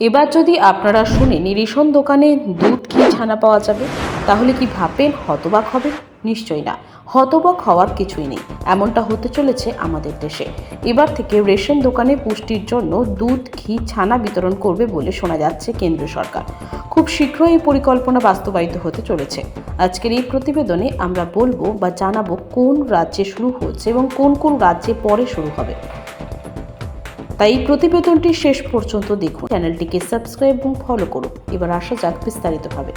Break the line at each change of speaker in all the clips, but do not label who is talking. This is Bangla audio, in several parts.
এবার যদি আপনারা শুনেন রেশন দোকানে দুধ, ঘি, ছানা পাওয়া যাবে, তাহলে কি ভাববেন? হতবাক হবে নিশ্চয়ই না। হতবাক হওয়ার কিছুই নেই। এমনটা হতে চলেছে আমাদের দেশে। এবার থেকে রেশন দোকানে পুষ্টির জন্য দুধ, ঘি, ছানা বিতরণ করবে বলে শোনা যাচ্ছে কেন্দ্র সরকার। খুব শীঘ্রই এই পরিকল্পনা বাস্তবায়িত হতে চলেছে। আজকের এই প্রতিবেদনে আমরা বলব বা জানাব কোন রাজ্যে শুরু হচ্ছে এবং কোন কোন রাজ্যে পরে শুরু হবে। তাই এই প্রতিবেদনটি শেষ পর্যন্ত দেখুন। চ্যানেলটিকে সাবস্ক্রাইব এবং ফলো করুন। এবার আসা যাক বিস্তারিতভাবে।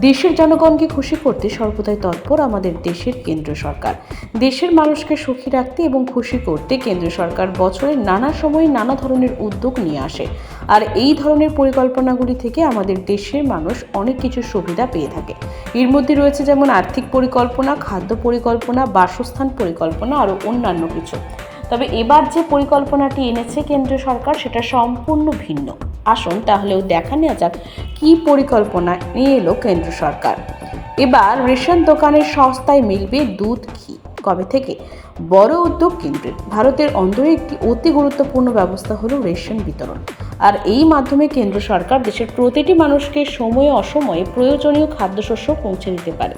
দেশের জনগণকে খুশি করতে সর্বদাই তৎপর আমাদের দেশের কেন্দ্র সরকার। দেশের মানুষকে সুখী রাখতে এবং খুশি করতে কেন্দ্র সরকার বছরের নানা সময়ে নানা ধরনের উদ্যোগ নিয়ে আসে। আর এই ধরনের পরিকল্পনাগুলি থেকে আমাদের দেশের মানুষ অনেক কিছু সুবিধা পেয়ে থাকে। এর মধ্যে রয়েছে যেমন আর্থিক পরিকল্পনা, খাদ্য পরিকল্পনা, বাসস্থান পরিকল্পনা, আরও অন্যান্য কিছু। তবে এবার যে পরিকল্পনাটি এনেছে কেন্দ্র সরকার, সেটা সম্পূর্ণ ভিন্ন। আসুন তাহলেও দেখা নেওয়া যাক কী পরিকল্পনা নিয়ে এলো কেন্দ্র সরকার। এবার রেশন দোকানের সস্তায় মিলবে দুধ, ঘি। কবে থেকে? বড় উদ্যোগ কেন্দ্রের। ভারতের অন্দরে একটি অতি গুরুত্বপূর্ণ ব্যবস্থা হলো রেশন বিতরণ। আর এই মাধ্যমে কেন্দ্র সরকার দেশের প্রতিটি মানুষকে সময়ে অসময়ে প্রয়োজনীয় খাদ্যশস্য পৌঁছে দিতে পারে।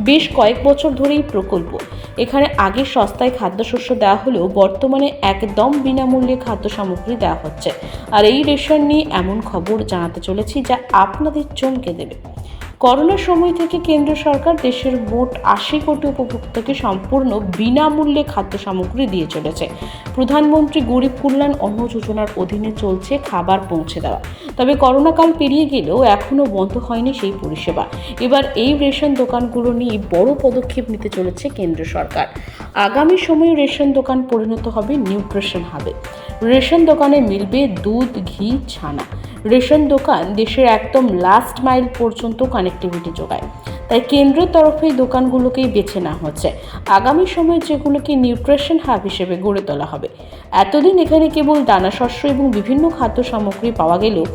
বেশ কয়েক বছর ধরে এই প্রকল্প। এখানে আগে সস্তায় খাদ্যশস্য দেওয়া হলেও বর্তমানে একদম বিনামূল্যে খাদ্য সামগ্রী দেওয়া হচ্ছে। আর এই রেশন নিয়ে এমন খবর জানাতে চলেছি যা আপনাদের চমকে দেবে। করোনার সময় থেকে কেন্দ্র সরকার দেশের মোট আশি কোটি উপভোক্তাকে সম্পূর্ণ বিনামূল্যে খাদ্য সামগ্রী দিয়ে চলেছে। প্রধানমন্ত্রী গরিব কল্যাণ অন্ন যোজনার অধীনে চলছে খাবার পৌঁছে দেওয়া। তবে করোনাকাল পেরিয়ে গেলেও এখনও বন্ধ হয়নি সেই পরিষেবা। এবার এই রেশন দোকানগুলো নিয়ে বড় পদক্ষেপ নিতে চলেছে কেন্দ্র সরকার। আগামী সময়ে রেশন দোকান পরিণত হবে নিউট্রিশন হাবে। রেশন দোকানে মিলবে দুধ, ঘি, ছানা। রেশন দোকান দেশের একদম লাস্ট মাইল পর্যন্ত কানেক্টিভিটি যোগায়। তাই কেন্দ্রের তরফে এই দোকানগুলোকেই বেছে নেওয়া হচ্ছে। আগামী সময়ে যেগুলোকে নিউট্রিশন হাব হিসেবে গড়ে তোলা হবে। এতদিন এখানে কেবল দানা শস্য এবং বিভিন্ন খাদ্য সামগ্রী পাওয়া গেলেও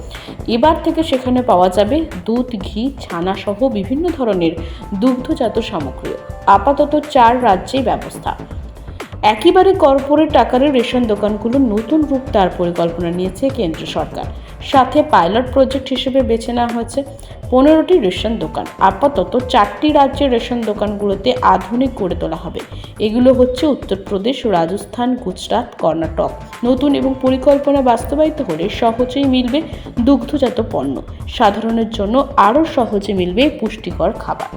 এবার থেকে সেখানে পাওয়া যাবে দুধ, ঘি, ছানা সহ বিভিন্ন ধরনের দুগ্ধজাত সামগ্রী আপাতত চার রাজ্যেই ব্যবস্থা। একেবারে কর্পোরেট আকারে রেশন দোকানগুলো নতুন রূপ তার পরিকল্পনা নিয়েছে কেন্দ্র সরকার। সাথে পাইলট প্রজেক্ট হিসেবে বেছে নেওয়া হয়েছে পনেরোটি রেশন দোকান। আপাতত চারটি রাজ্যের রেশন দোকানগুলোতে আধুনিক গড়ে তোলা হবে। এগুলো হচ্ছে উত্তরপ্রদেশ, রাজস্থান, গুজরাট, কর্ণাটক। নতুন এবং পরিকল্পনা বাস্তবায়িত হলে সহজেই মিলবে দুগ্ধজাত পণ্য। সাধারণের জন্য আরও সহজে মিলবে পুষ্টিকর খাবার।